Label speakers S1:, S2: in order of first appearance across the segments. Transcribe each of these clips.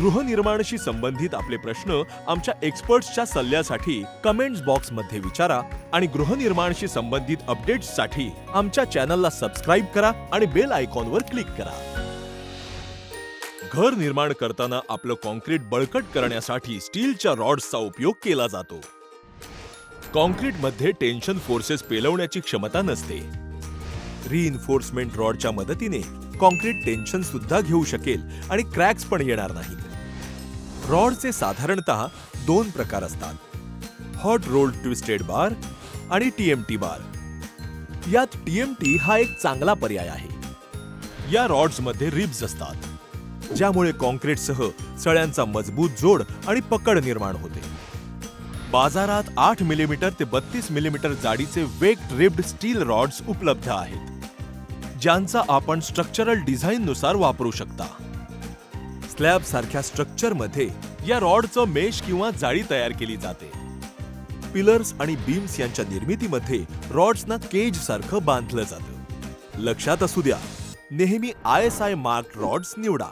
S1: गृहनिर्माणाशी संबंधित आपले प्रश्न आमच्या एक्सपर्ट्सच्या सल्ल्यासाठी कमेंट्स बॉक्समध्ये विचारा आणि गृहनिर्माणाशी संबंधित अपडेट्ससाठी आमच्या चॅनलला सबस्क्राईब करा आणि बेल आयकॉनवर क्लिक करा. घर निर्माण करताना आपलं कॉन्क्रीट बळकट करण्यासाठी स्टीलच्या रॉड्सचा उपयोग केला जातो. कॉन्क्रीटमध्ये टेन्शन फोर्सेस पेलवण्याची क्षमता नसते. रिइन्फोर्समेंट रॉडच्या मदतीने कॉन्क्रीट टेन्शन सुद्धा घेऊ शकेल आणि क्रॅक्स पण येणार नाहीत. रॉडचे साधारणतः दोन प्रकार असतात. हॉट रोल्ड ट्विस्टेड बार आणि टीएमटी बार यात टीएमटी हा एक चांगला पर्याय आहे. या रॉड्समध्ये रिब्स असतात ज्यामुळे कॉन्क्रीटसह सळ्यांचा मजबूत जोड आणि पकड निर्माण होते. बाजारात आठ मिलीमीटर ते बत्तीस मिलीमीटर जाडीचे वेक्ट रिब्ड स्टील रॉड्स उपलब्ध आहेत ज्यांचा आपण स्ट्रक्चरल डिझाईननुसार वापरू शकता. स्लॅब सारख्या स्ट्रक्चरमध्ये या रॉडचं मेश किंवा जाळी तयार केली जाते. पिलर्स आणि बीम्स यांच्या निर्मितीमध्ये रॉड्सना केज सारखं बांधलं जातं. लक्षात असू द्या नेहमी I S I mark rods निवडा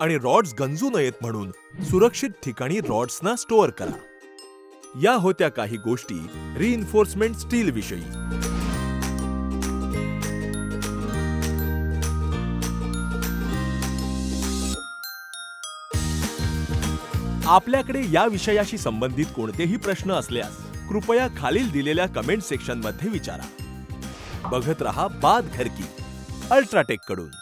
S1: आणि रॉड्स गंजू नयेत म्हणून सुरक्षित ठिकाणी रॉड्सना स्टोअर करा. या होत्या काही गोष्टी रिइन्फोर्समेंट स्टील विषयी. आपल्याकडे या विषयाशी संबंधित कोणतेही प्रश्न असल्यास कृपया खालील दिलेल्या कमेंट सेक्शनमध्ये विचारा. बघत रहा बाद घर की अल्ट्राटेककडून.